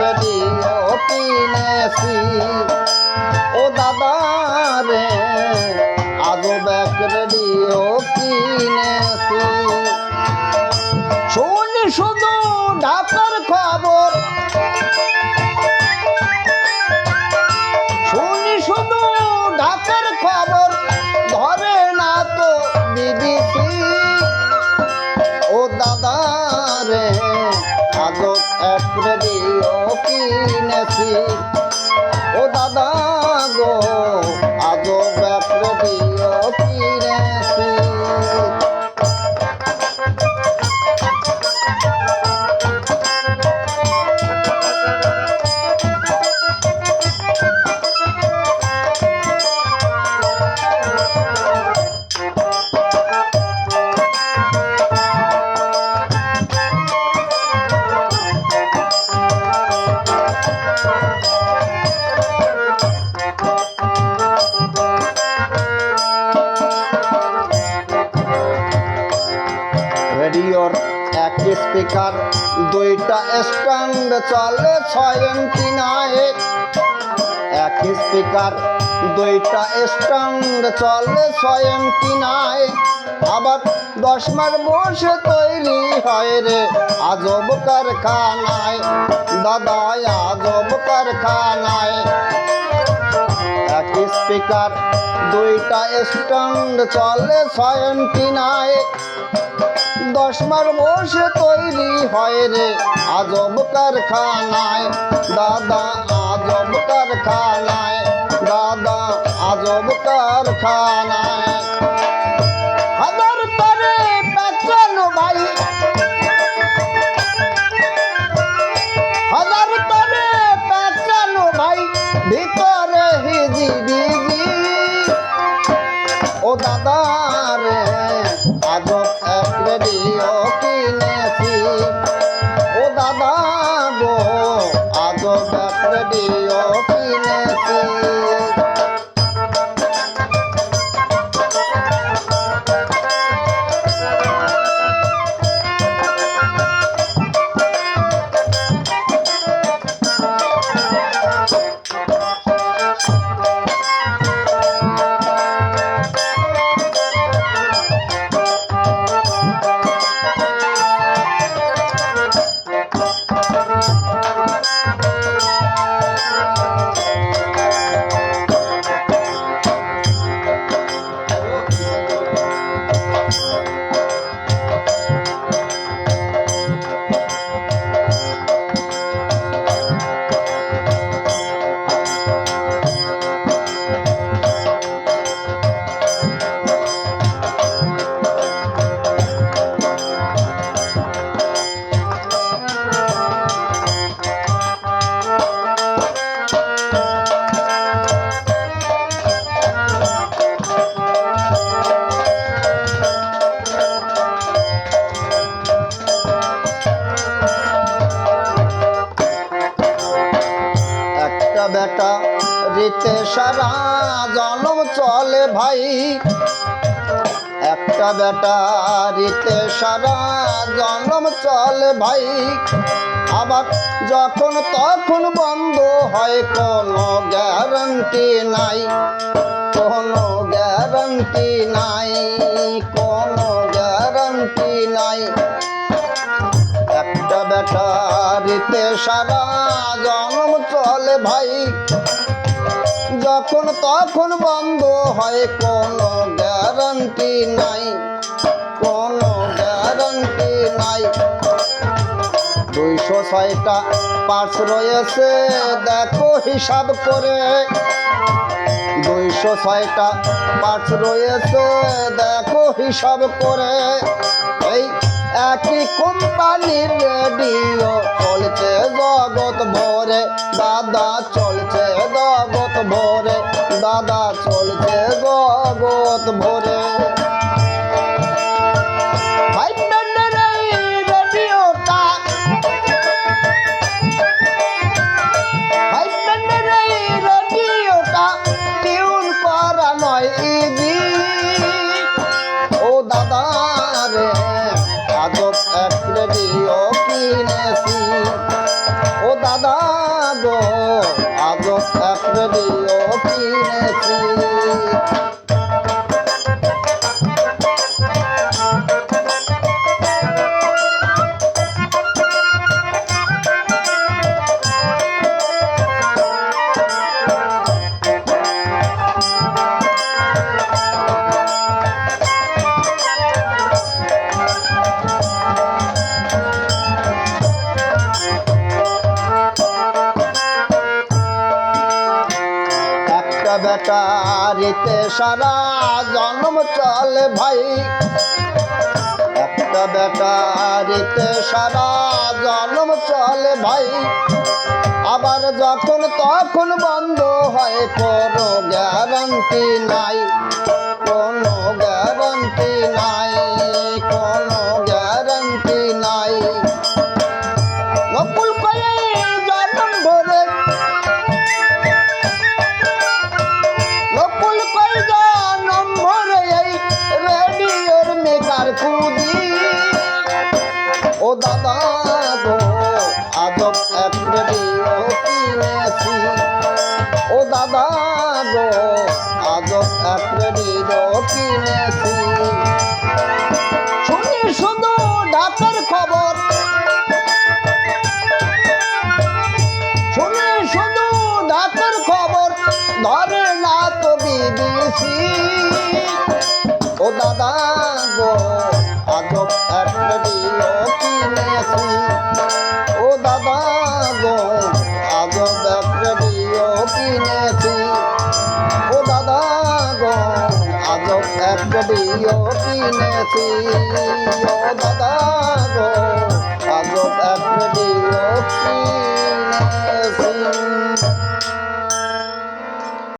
Radio কিনেছি ও দাদা রে আজব ব্যাক শুনি শুধু ঢাকার খবর আজব এক রেডিও কিনেছি। ও দাদা স্পিকার দুইটা স্ট্যান্ড চলে ছয় এমটি নয় এক স্পিকার দুইটা স্ট্যান্ড চলে ছয় এমটি নয় আবার দশ মার বসে তৈরি হয় রে আজব কারখানায়। দাদা, আজব কারখানায়। এক স্পিকার দুইটা স্ট্যান্ড চলে ছয় এমটি নয় দশ মার বসে তৈরি হয় রে। আজব কারখানায় দাদা আজব কারখানায় দাদা আজব কারখানায়। একটা বেটা, রিতে সারা জনম চলে ভাই। একটা বেটা, রিতে সারা জনম চলে ভাই। আবার যখন তখন বন্ধ হয়, কোনো গ্যারান্টি নাই, কোনো গ্যারান্টি নাই, কোনো একটা ব্যাটারিতে সারা জনম চলে ভাই। যখন তখন বন্ধ হয়, কোনো গ্যারান্টি নাই, কোনো গ্যারান্টি নাই। দুইশো ছয়টা পার্স রয়েছে, দেখো হিসাব করে। দুইশো ছয়টা পার্স রয়েছে, দেখো হিসাব করে। রেডিও বেটারিতে সারা জন্ম চলে ভাই। একটা বেকারিতে সারা জন্ম চলে ভাই। আবার যখন তখন বন্ধ হয়, কোনো গ্যারান্টি নাই, কোনো গ্যারান্টি নাই। ও দাদা গো, আজব এক রেডিও কিনেছি ও দাদা গো, আজব এক রেডিও কিনেছি শুনি শুধু ঢাকার খবর। শুনি শুধু ঢাকার খবর, ধরে না ও দাদা গো, আজব এক গডিও কিনেছি দাদা গো আজব এক কিনেছি।